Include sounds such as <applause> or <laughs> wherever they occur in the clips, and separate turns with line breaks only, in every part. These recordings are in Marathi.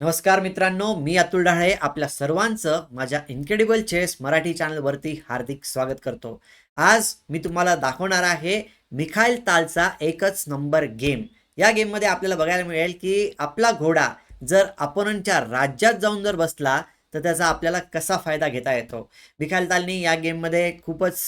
नमस्कार मित्रांनो मी अतुल डहाळे आपल्या सर्वांचं माझ्या इन्क्रेडिबल चेस मराठी चॅनलवरती हार्दिक स्वागत करतो. आज मी तुम्हाला दाखवणार आहे मिखाईल तालचा एकच नंबर गेम. या गेममध्ये आपल्याला बघायला मिळेल की आपला घोडा जर अपोनंटच्या राज्यात जाऊन जर बसला तर त्याचा आपल्याला कसा फायदा घेता येतो? मिखाईल तालनी या गेममध्ये खूपच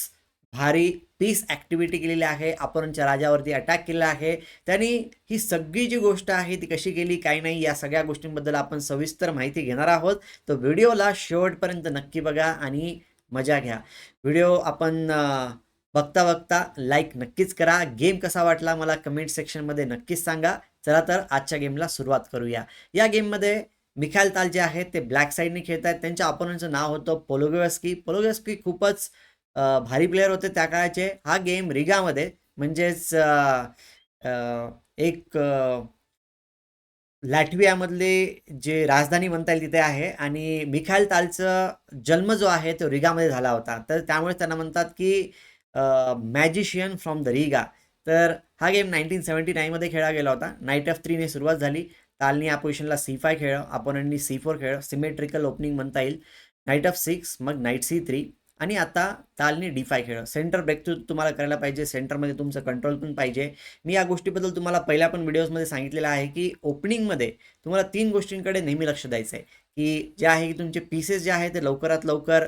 भारी पीस ॲक्टिव्हिटी केलेली आहे. अपोनंटच्या राजावरती अटॅक केलेला आहे. त्यांनी ही सगळी जी गोष्ट आहे ती कशी केली काही नाही या सगळ्या गोष्टींबद्दल आपण सविस्तर माहिती घेणार आहोत. तर व्हिडिओला शेवटपर्यंत नक्की बघा आणि मजा घ्या. व्हिडिओ आपण बघता बघता लाईक नक्कीच करा. गेम कसा वाटला मला कमेंट सेक्शनमध्ये नक्कीच सांगा. चला तर आजच्या गेमला सुरुवात करूया. या गेममध्ये मिखाल ताल जे आहेत. ते ब्लॅक साईडने खेळत आहेत त्यांच्या अपोनंटचं नाव होतं पोलोगेवस्की पोलोगेवस्की खूपच भारी प्लेअर होते त्या काळाचे. हा गेम रिगामध्ये म्हणजेच एक लॅटवियामधले जे राजधानी म्हणता येईल तिथे आहे आणि मिखाईल तालचं जन्म जो आहे तो रिगामध्ये झाला होता. तर त्यामुळे त्यांना म्हणतात की मॅजिशियन फ्रॉम द रिगा तर हा गेम नाईन्टीन सेवन्टी नाईनमध्ये खेळला गेला होता. नाईट ऑफ थ्रीने सुरुवात झाली. तालनी या पोझिशनला सी फाय खेळलं अपोनंटनी सी फोर खेळलं सिमेट्रिकल ओपनिंग म्हणता येईल. नाईट ऑफ सिक्स मग नाईट सी थ्री आणि आता तालनी डी फाय खेळ सेंटर ब्रेक तुम्हाला करायला पाहिजे. सेंटरमध्ये तुमचं कंट्रोल पण पाहिजे. मी या गोष्टीबद्दल तुम्हाला पहिल्या पण व्हिडिओजमध्ये सांगितलेलं आहे की ओपनिंगमध्ये तुम्हाला तीन गोष्टींकडे नेहमी लक्ष द्यायचं आहे की जे आहे की तुमचे पीसेस जे आहे ते लवकरात लवकर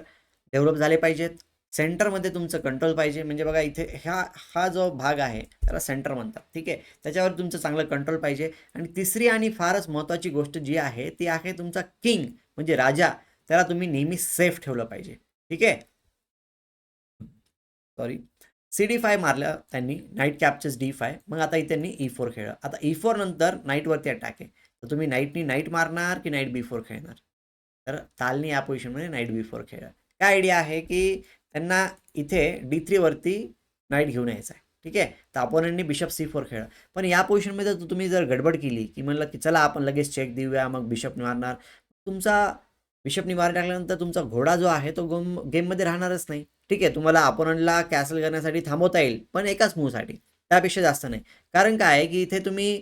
डेव्हलप झाले पाहिजेत. सेंटरमध्ये तुमचं कंट्रोल पाहिजे. म्हणजे बघा इथे ह्या हा जो भाग आहे त्याला सेंटर म्हणतात. ठीक आहे? त्याच्यावर तुमचं चांगलं कंट्रोल पाहिजे. आणि तिसरी आणि फारच महत्त्वाची गोष्ट जी आहे ती आहे तुमचा किंग म्हणजे राजा. त्याला तुम्ही नेहमी सेफ ठेवलं पाहिजे. ठीक आहे? सॉरी सी डी फाय मारलं त्यांनी. नाईट कॅप्चर्स डी फाय मग आता इथे त्यांनी e ई फोर खेळलं. आता e ई फोर नंतर नाईटवरती अटॅक आहे. तर तुम्ही नाईटनी नाईट मारणार की नाईट बी फोर खेळणार? तर तालनी या पोझिशनमध्ये नाईट बी फोर खेळलं. काय आयडिया आहे की त्यांना इथे डी थ्रीवरती नाईट घेऊन यायचं आहे. ठीक आहे? तर अपोनंटनी बिशप सी फोर खेळ पण या पोझिशनमध्ये जर तुम्ही जर गडबड केली की म्हणलं की चला आपण लगेच चेक देऊया मग बिशप मारणार. तुमचा बिशपनी निवार टाकल्यानंतर तुमचा घोडा जो आहे तो गेम गेममध्ये राहणारच नाही. ठीक आहे तुम्हाला अपोनंटला कॅसल करण्यासाठी थांबवता येईल पण एकाच मूवसाठी त्यापेक्षा जास्त नाही. कारण काय आहे की इथे तुम्ही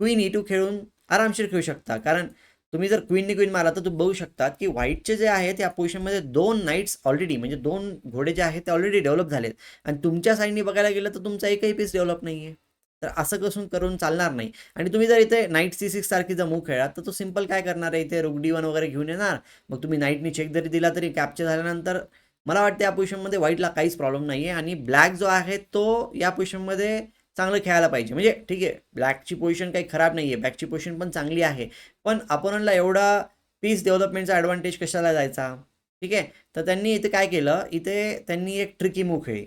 क्वीन ई टू खेळून आरामशीर खेळू शकता. कारण तुम्ही जर क्वीननी क्वीन मारला तर तुम्ही बघू शकतात की व्हाईटचे जे आहे त्या पोझिशनमध्ये दोन नाईट्स ऑलरेडी म्हणजे दोन घोडे जे आहेत ते ऑलरेडी डेव्हलप झालेत. आणि तुमच्या साईडने बघायला गेलं तर तुमचा एकही पीस डेव्हलप नाही आहे तर असं कसून करून चालणार नाही. आणि तुम्ही जर इथे नाईट सी सिक्स सारखी जर मूव खेळात तर तो सिंपल काय करणार आहे? इथे रुगडी वन वगैरे घेऊन येणार. मग तुम्ही नाईटनी चेक जरी दिला तरी कॅप्चर झाल्यानंतर मला वाटतं या पोझिशनमध्ये व्हाईटला काहीच प्रॉब्लेम नाही आहे आणि ब्लॅक जो आहे तो या पोझिशनमध्ये चांगलं खेळायला पाहिजे. म्हणजे ठीक आहे ब्लॅकची पोझिशन काही खराब नाही आहे ब्लॅकची पोझिशन पण चांगली आहे. पण अपोनंटला एवढा पीस डेव्हलपमेंटचा ॲडव्हान्टेज कशाला जायचा ठीक आहे? तर त्यांनी इथे काय केलं? इथे त्यांनी एक ट्रिकी मूव खेळली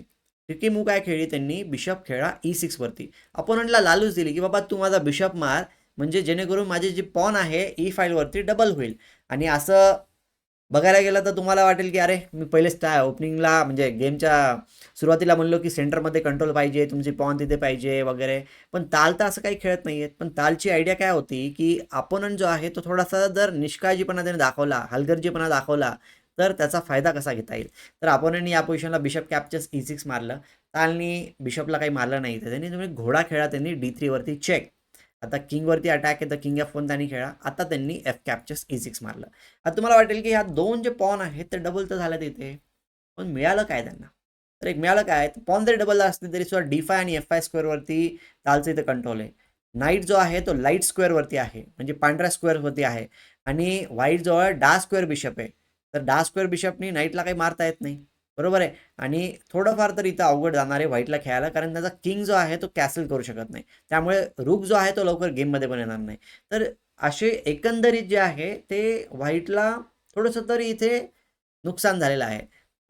ट्रिकी मूव काय खेळली त्यांनी बिशप खेळा ई सिक्सवरती अपोनंटला लालूच दिली की बाबा तू माझा बिशप मार. म्हणजे जेणेकरून माझे जे पॉन आहे ई फाईलवरती डबल होईल. आणि असं बघायला गेलं तर तुम्हाला वाटेल की अरे मी पहिलेच त्या ओपनिंगला म्हणजे गेमच्या सुरुवातीला म्हणलो की सेंटरमध्ये कंट्रोल पाहिजे तुमची पॉन तिथे पाहिजे वगैरे. पण ताल तर असं काही खेळत नाही आहेत पण तालची आयडिया काय होती की अपोनंट जो आहे तो थोडासा जर निष्काळजीपणा त्याने दाखवला हलगर्जीपणा दाखवला तर त्याचा फायदा कसा घेता येईल? तर अपोनंटनी या पोझिशनला बिशप कॅप्चर्स ई सिक्स मारलं. तालनी बिशपला काही मारलं नाही. तर त्यांनी तुम्ही घोडा खेळा त्यांनी डी थ्रीवरती चेक आता किंगवरती अटॅक आहे तर किंग एफ वन त्यांनी खेळा आता त्यांनी एफ कॅप्चर्स ई सिक्स मारलं. आता तुम्हाला वाटेल की ह्या दोन जे पॉन आहेत ते डबल तर झालं तिथे पण मिळालं काय त्यांना? तर एक मिळालं काय? पॉन जरी डबल असते तरी सुद्धा डी फाय आणि एफ आय स्क्वेअरवरती चालचं इथं कंट्रोल आहे. नाईट जो आहे तो लाइट स्क्वेअरवरती आहे. म्हणजे पांढऱ्या स्क्वेअरवरती आहे. आणि व्हाईट जवळ डा स्क्वेअर बिशप आहे. तर डा स्क्वेअर बिशपनी नाईटला काही मारता येत नाही. बरोबर आहे? आणि थोडंफार तर इथं अवघड जाणार आहे व्हाईटला खेळायला कारण त्याचा किंग जो आहे तो कॅसल करू शकत नाही. त्यामुळे रूक जो आहे तो लवकर गेममध्ये पण येणार नाही. तर असे एकंदरीत जे आहे ते व्हाईटला थोडंसं तरी इथे नुकसान झालेलं आहे.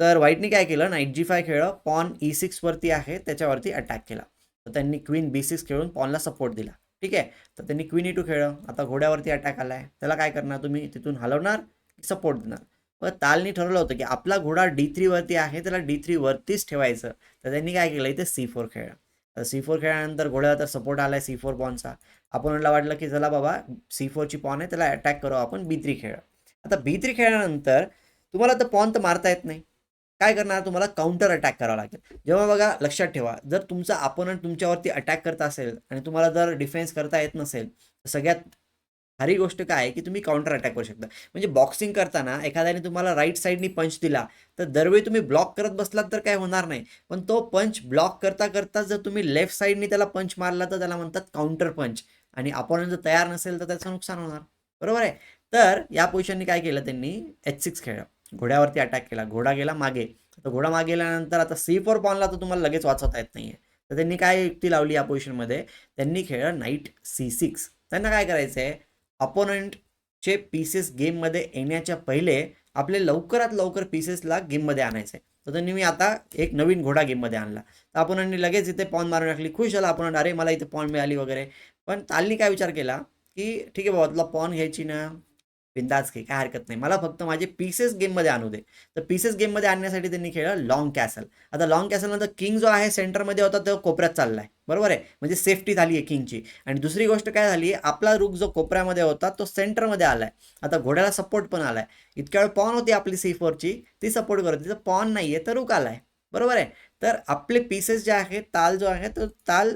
तर व्हाईटने काय केलं? नाईट जी फाय खेळलं. पॉन ई सिक्सवरती आहे त्याच्यावरती अटॅक केला. तर त्यांनी क्वीन बी सिक्स खेळून पॉनला सपोर्ट दिला. ठीक आहे? तर त्यांनी क्वीन ई टू खेळलं. आता घोड्यावरती अटॅक आला आहे त्याला काय करणार तुम्ही? तिथून हलवणार सपोर्ट देणार. मग तालनी ठरवलं होतं की आपला घोडा डी थ्रीवरती आहे त्याला डी थ्रीवरतीच ठेवायचं. तर त्यांनी काय केलं इथे सी फोर खेळला. तर सी फोर खेळल्यानंतर घोड्याला तर सपोर्ट आला आहे सी फोर पॉनचा अपोनंटला वाटलं की चला बाबा सी फोरची पॉन आहे त्याला अटॅक करू आपण बी थ्री खेळ आता बी थ्री खेळल्यानंतर तुम्हाला तर पॉन तर मारता येत नाही. काय करणार? तुम्हाला काउंटर अटॅक करावा लागेल. जेव्हा बघा लक्षात ठेवा जर तुमचा अपोनंट तुमच्यावरती अटॅक करत असेल आणि तुम्हाला जर डिफेन्स करता येत नसेल तर सगळ्यात भारी गोष्ट काय आहे की तुम्ही काउंटर अटॅक करू शकता. म्हणजे बॉक्सिंग करताना एखाद्याने तुम्हाला राईट साईडनी पंच दिला तर दरवेळी तुम्ही ब्लॉक करत बसलात तर काय होणार नाही. पण तो पंच ब्लॉक करता करता जर तुम्ही लेफ्ट साईडनी त्याला पंच मारला तर त्याला म्हणतात काउंटर पंच आणि आपण जर तयार नसेल तर त्याचं नुकसान होणार. बरोबर आहे? तर या पोझिशननी काय केलं त्यांनी? एच सिक्स खेळलं. घोड्यावरती अटॅक केला. घोडा गेला मागे. तर घोडा मागे गेल्यानंतर आता सी फोर पॉनला तर तुम्हाला लगेच वाचवता येत नाही तर त्यांनी काय युक्ती लावली या पोझिशनमध्ये त्यांनी खेळलं नाईट सी सिक्स त्यांना काय करायचं आहे अपोनंटचे पीसेस गेममध्ये येण्याच्या पहिले आपले लवकरात लवकर पीसेसला गेममध्ये आणायचं. आहे तर त्यांनी मी आता एक नवीन घोडा गेममध्ये आणला. तर अपोनंटनी लगेच इथे पॉन मारून टाकली. खुश झाला अपोनंट अरे मला इथे पॉन मिळाली वगैरे. पण तालनी काय विचार केला? की ठीक आहे बाबा तुला पॉन घ्यायची ना? बिंदाच घे काय हरकत नाही. मला फक्त माझे पीसेस गेममध्ये आणू दे. तर पीसेस गेममध्ये आणण्यासाठी त्यांनी खेळलं लॉंग कॅसल आता लॉंग कॅसलनंतर किंग जो आहे सेंटरमध्ये होता तो कोपऱ्यात चालला आहे बरोबर आहे? म्हणजे सेफ्टी झाली आहे किंगची आणि दुसरी गोष्ट काय झाली आपला रुख जो कोपऱ्यामध्ये होता तो सेंटरमध्ये आला आहे आता घोड्याला सपोर्ट पण आला आहे इतक्या वेळ पॉन होती आपली सी फोरची ती सपोर्ट करत होती. तर पॉन नाही आहे तर रुख आला आहे बरोबर आहे? तर आपले पीसेस जे आहे ताल जो आहे तो ताल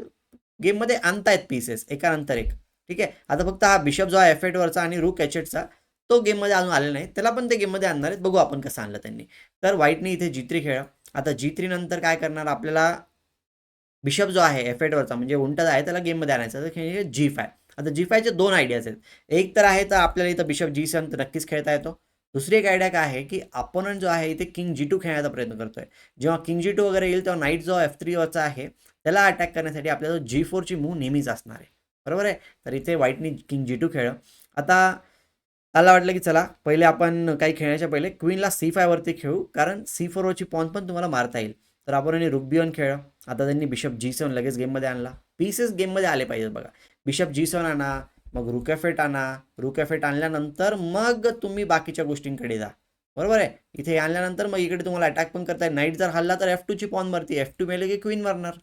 गेममध्ये आणतायत पीसेस एकानंतर एक. ठीक आहे? आता फक्त हा बिशप जो आहे एफ एटवरचा आणि रुक एच एटचा तो गेममध्ये अजून आलेला नाही. त्याला पण ते गेममध्ये आणणार आहेत. बघू आपण कसं आणलं त्यांनी. तर व्हाईटने इथे जी थ्री खेळ. आता जी थ्री नंतर काय करणार? आपल्याला बिशप जो आहे एफ एटवरचा म्हणजे उंटा आहे त्याला गेममध्ये आणायचा तर खेळ जी फाय आता जी फायचे दोन आयडियाज आहेत. एक तर आहे तर आपल्याला इथं बिशप जी सेवन नक्कीच खेळता येतो. दुसरी एक आयडिया काय आहे की अपोनंट जो आहे इथे किंग जी टू खेळण्याचा प्रयत्न करतोय. जेव्हा किंग जी टू वगैरे येईल तेव्हा नाईट जो एफ थ्रीवरचा आहे त्याला अटॅक करण्यासाठी आपल्याला जी फोरची मूव नेहमीच असणार आहे. बरोबर आहे? तर इथे व्हाईटनी किंग जी टू खेळ आता त्याला वाटलं की चला पहिले आपण काही खेळण्याच्या पहिले क्वीनला सी फायवरती खेळू कारण सी फोरवरची पॉन पण तुम्हाला मारता येईल. तर आपण रुक बी खेळ. आता त्यांनी बिशप जी सेवन लगेच गेममध्ये आणला. पीसेस गेममध्ये आले पाहिजेत बघा. बिशप जी सेवन आणा मग रुकॅफेट आणा. रुकॅफेट आणल्यानंतर मग तुम्ही बाकीच्या गोष्टींकडे जा. बरोबर आहे? इथे आणल्यानंतर मग इकडे तुम्हाला अटॅक पण करताय नाईट जर हल्ला तर एफ टूची पॉन मारती एफ टू मेले की क्वीन मारणार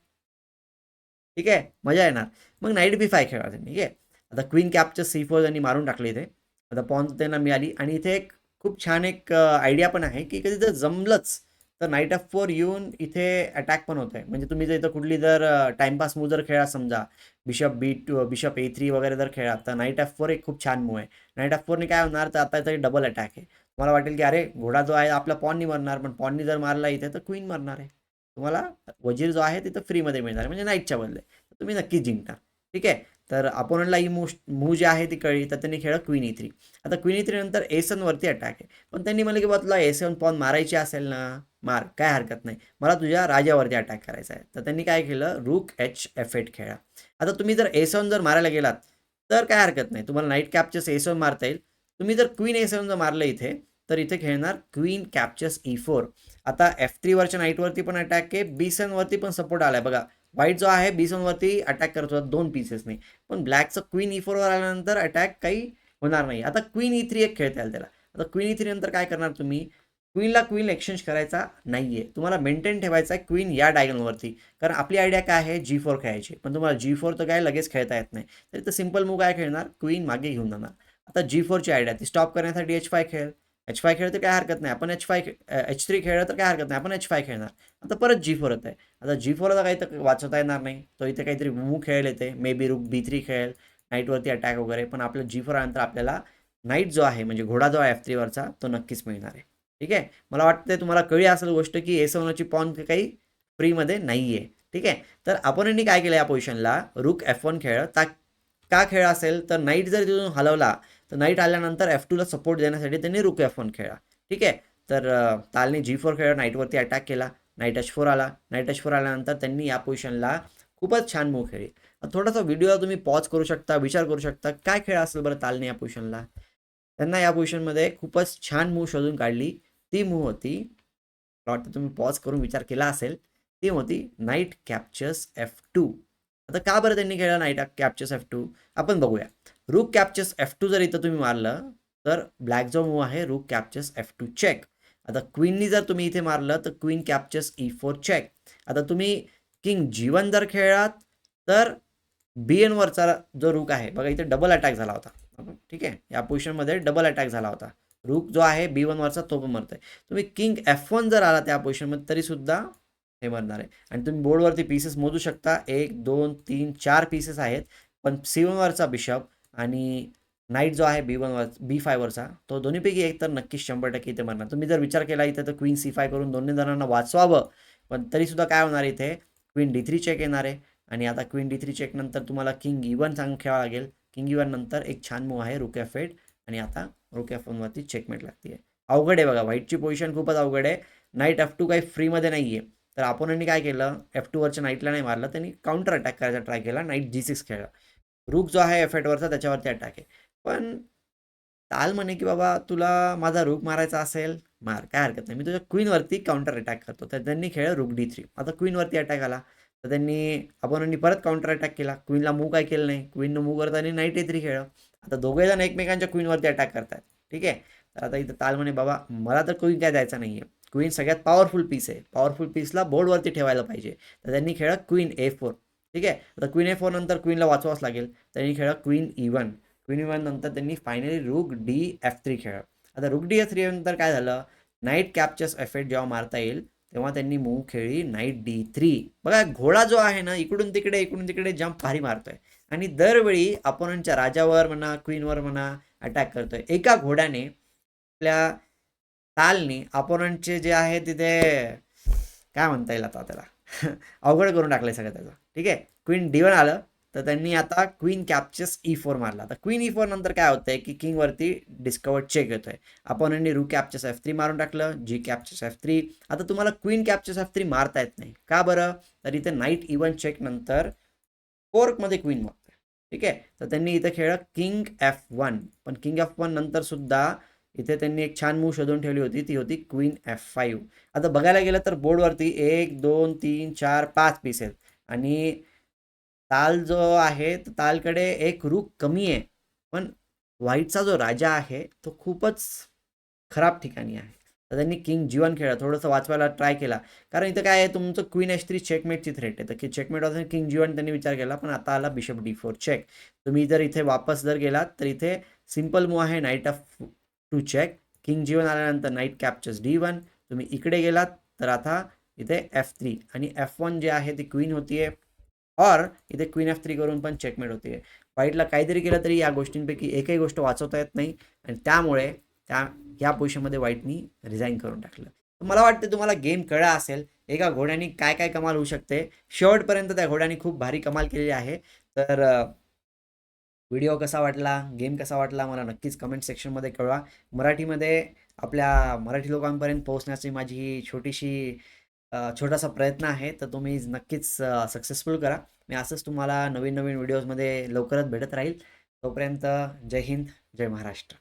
ठीक आहे? मजा येणार. मग नाईट बी फाय खेळा त्यांनी ठीक आहे? आता क्वीन कॅपचं सी फोर त्यांनी मारून टाकले इथे. आता पॉन्स त्यांना मिळाली. आणि इथे एक खूप छान एक आयडिया पण आहे की कधी जर जमलंच तर नाईट ऑफ फोर येऊन इथे अटॅक पण होत आहे म्हणजे तुम्ही जर इथं कुठली जर टाइमपास मूव जर खेळा समजा bishop B two bishop A three वगैरे जर खेळा तर नाईट ऑफ फोर एक खूप छान मूव आहे. नाईट ऑफ फोरने काय होणार तर आता इथे डबल अटॅक आहे. तुम्हाला वाटेल की अरे घोडा जो आहे आपला पॉननी मरणार पण पॉननी जर मारला इथे तर क्वीन मरणार आहे. तुम्हाला वजीर जो आहे तिथं फ्रीमध्ये मिळणार म्हणजे नाईटच्या बदले. तुम्ही नक्कीच जिंकणार. ठीक आहे? तर अपोनंटला ही मूव मूव जी आहे ती कळली तर त्यांनी खेळलं क्वीन ई थ्री आता क्वीन ई थ्रीनंतर एसनवरती अटॅक आहे. पण त्यांनी म्हणलं की बा तुला ए सेवन पॉन मारायची असेल ना मार काय हरकत नाही. मला तुझ्या राजावरती अटॅक करायचा आहे. तर त्यांनी काय केलं? रूक एच एफ एट खेळा आता तुम्ही जर ए जर मारायला गेलात तर काय हरकत नाही. तुम्हाला नाईट कॅप्चर्स ए मारता येईल. तुम्ही जर क्वीन एसन जर मारलं इथे तर इथे खेळणार क्वीन कॅप्चर्स ई फोर आता एफ थ्रीवरच्या नाईटवरती पण अटॅक आहे. बी सेवनवरती पण सपोर्ट आला आहे बघा व्हाईट जो आहे बी सेवनवरती अटॅक करत होता दोन पीसेसने पण ब्लॅकचं क्वीन ई फोरवर आल्यानंतर अटॅक काही होणार नाही. आता क्वीन ई थ्री एक खेळता येईल त्याला. आता क्वीन ई थ्री नंतर काय करणार तुम्ही? क्वीनला क्वीन एक्सचेंज करायचा नाही आहे तुम्हाला मेंटेन ठेवायचा आहे क्वीन या डायगनवरती कारण आपली आयडिया काय आहे? जी फोर खेळायची. पण तुम्हाला जी फोर तर काय लगेच खेळता येत नाही. तर सिंपल मूव काय खेळणार? क्वीन मागे घेऊन जाणार. आता जी फोरची आयडिया ती स्टॉप करण्यासाठी एच फाय खेळ एच फाय खेळ तर काय हरकत नाही. आपण एच फाय एच थ्री खेळलं तर काय हरकत नाही. आपण एच फाय खेळणार. आता परत जी फोर येत आहे आता जी फोरला काही तर वाचवता येणार नाही. तो इथे काहीतरी मूव खेळेल येते मे बी रूक बी थ्री खेळेल नाईटवरती अटॅक वगैरे. पण आपलं जी फोर आल्यानंतर आपल्याला नाईट जो आहे म्हणजे घोडा जो आहे एफ थ्रीवरचा तो नक्कीच मिळणार आहे. ठीक आहे? मला वाटतं तुम्हाला कळी असेल गोष्ट की ए सेवनची पॉन काही फ्रीमध्ये नाही आहे ठीक आहे? तर आपण काय केलं या पोझिशनला रुक एफ वन खेळ ता का खेळ असेल? तर नाईट जर तिथून हलवला तर नाईट आल्यानंतर एफ टूला सपोर्ट देण्यासाठी त्यांनी रुक एफ वन खेळा. ठीक आहे? तर तालने जी फोर खेळ नाईटवरती अटॅक केला. नाईट एच फोर आला. नाईट एच फोर आल्यानंतर त्यांनी या पोझिशनला खूपच छान मूव खेळली थोडासा व्हिडिओ तुम्ही पॉज करू शकता विचार करू शकता काय खेळ असेल बरं तालने या पोझिशनला त्यांना या पोझिशनमध्ये खूपच छान मूव शोधून काढली. ती मूव होती वाटतं तुम्ही पॉज करून विचार केला असेल ती होती नाईट कॅप्चर्स एफ टू आता का बरं त्यांनी खेळलं टाक कॅप्चर्स एफ टू आपण बघूया. रूक कॅप्चर्स एफ टू जर इथं तुम्ही मारलं तर ब्लॅक जो मूव आहे रूक कॅप्चर्स एफ टू चेक आता क्वीननी जर तुम्ही इथे मारलं तर queen captures E four check आता तुम्ही किंग जीवन जर खेळलात तर बी एनवरचा जो रूक आहे बघा इथे डबल अटॅक झाला होता. ठीक आहे? या पोझिशनमध्ये डबल अटॅक झाला होता. रूक जो आहे बी वनवरचा तो पण मरतोय. तुम्ही किंग एफ वन जर आला त्या पोझिशनमध्ये तरीसुद्धा हे भरणार आहे. आणि तुम्ही बोर्डवरती पीसेस मोजू शकता. एक दोन तीन चार पीसेस आहेत. पण सी वनवरचा बिशप आणि नाईट जो आहे बी वनवर बी फायवरचा तो दोन्हीपैकी एक तर नक्कीच शंभर टक्के इथे मारणार. तुम्ही जर विचार केला इथे तर क्वीन सी फाय करून दोन्ही जणांना वाचवावं. पण तरीसुद्धा काय होणार इथे? क्वीन डी थ्री चेक येणार आहे. आणि आता क्वीन डी थ्री चेक नंतर तुम्हाला किंग इवन चांग खेळावं लागेल. किंग इवन e नंतर एक छान मूव आहे रुक्या फेड आणि आता रुक्या फोनवरती चेकमेट लागते अवघड आहे बघा. व्हाईटची पोझिशन खूपच अवघड आहे. नाईट एफ टू काही फ्रीमध्ये नाही आहे तर अपोनंटनी काय केलं? एफ टूवरच्या नाईटला नाही मारलं. त्यांनी काउंटर अटॅक करायचा ट्राय केला. नाईट जी सिक्स खेळला. रूक जो आहे एफ एटवरचा त्याच्यावरती अटॅक आहे. पण ताल म्हणे की बाबा तुला माझा रूक मारायचा असेल? मार. काय हरकत नाही. मी तुझ्या क्वीनवरती काउंटर अटॅक करतो. तर त्यांनी खेळ रूक डी थ्री आता क्वीनवरती अटॅक आला. तर त्यांनी अपोनंटनी परत काउंटर अटॅक केला. क्वीनला मूव काय केलं नाही. क्वीननं मूव करताना नाईट ए थ्री खेळलं. आता दोघे जण एकमेकांच्या क्वीनवरती अटॅक करतात ठीक आहे? तर आता इथं ताल म्हणे बाबा मला तर क्वीन काय द्यायचा नाही आहे क्वीन सगळ्यात पॉवरफुल पीस आहे. पॉवरफुल पीसला बोर्डवरती ठेवायला पाहिजे. तर त्यांनी खेळ क्वीन ए फोर ठीक आहे? आता क्वीन ए फोर नंतर क्वीनला वाचवाच लागेल. त्यांनी खेळ क्वीन इवन क्वीन इवन नंतर त्यांनी फायनली रुक डी एफ थ्री खेळ आता रुक डी एफ थ्री नंतर काय झालं? नाईट कॅपचर्स एफेक्ट जेव्हा मारता येईल तेव्हा त्यांनी मूव खेळली नाईट डी थ्री बघा घोडा जो आहे ना इकडून तिकडे इकडून तिकडे जम्प भारी मारतोय. आणि दरवेळी अपोनंटच्या राजावर म्हणा क्वीनवर म्हणा अटॅक करतोय. एका घोड्याने आपल्या तालनी अपोनंटचे जे आहे तिथे काय म्हणता येईल आता त्याला? <laughs> अवघड करून टाकलंय सगळं त्याचं. ठीक आहे? क्वीन डिवन आलं तर त्यांनी आता क्वीन कॅप्चर्स ई फोर मारला. तर क्वीन ई फोर नंतर काय होतंय की किंगवरती डिस्कवर चेक येतोय. अपोनंटनी रू कॅप्चर्स एफ थ्री मारून टाकलं जी कॅप्चर्स एफ थ्री आता तुम्हाला क्वीन कॅप्चर्स एफ थ्री मारता येत नाही. का बरं? तर इथे नाईट इवन चेक नंतर फोर्कमध्ये क्वीन मारतोय. ठीक आहे? तर त्यांनी इथं खेळलं किंग एफ वन पण किंग एफ वन नंतर सुद्धा इथे त्यांनी एक छान मूव शोधून ठेवली होती ती होती क्वीन एफ फाईव्ह आता बघायला गेलं तर बोर्डवरती एक दोन तीन चार पाच पीस आहेत. आणि ताल जो आहे तर तालकडे एक रूक कमी आहे. पण व्हाईटचा जो राजा आहे तो खूपच खराब ठिकाणी आहे. तर त्यांनी किंग जीवन खेळलं थोडंसं वाचवायला ट्राय केला. कारण इथं काय आहे तुमचं क्वीन एच थ्री चेकमेटची थ्रेट आहे. तर की चेकमेट वाचून किंग जीवन त्यांनी विचार केला पण आता आला बिशप डी फोर चेक तुम्ही जर इथे वापस जर गेलात तर इथे सिंपल मूव आहे knight F two check king G one आल्यानंतर नाईट कॅप्चर्स डी वन तुम्ही इकडे गेलात तर आता इथे एफ थ्री आणि एफ वन जे आहे ती क्वीन होतीये. और इथे क्वीन एफ थ्री करून पण चेकमेट होते व्हाईटला काहीतरी केलं तरी या गोष्टींपैकी एकही गोष्ट वाचवता येत नाही. आणि त्यामुळे त्या या पोझिशनमध्ये व्हाईटनी रिझाईन करून टाकलं. मला वाटतं तुम्हाला गेम कळा असेल एका घोड्याने काय काय कमाल होऊ शकते. शेवटपर्यंत त्या घोड्यानी खूप भारी कमाल केलेली आहे. तर व्हिडिओ कसा वाटला गेम कसा वाटला मला नक्कीच कमेंट सेक्शनमध्ये कळवा. मराठीमध्ये आपल्या मराठी लोकांपर्यंत पोहोचण्याची माझी ही छोटीशी छोटासा प्रयत्न आहे तर तुम्ही नक्कीच सक्सेसफुल करा. मी असंच तुम्हाला नवीन नवीन व्हिडिओजमध्ये लवकरच भेटत राहील. तोपर्यंत जय हिंद जय महाराष्ट्र.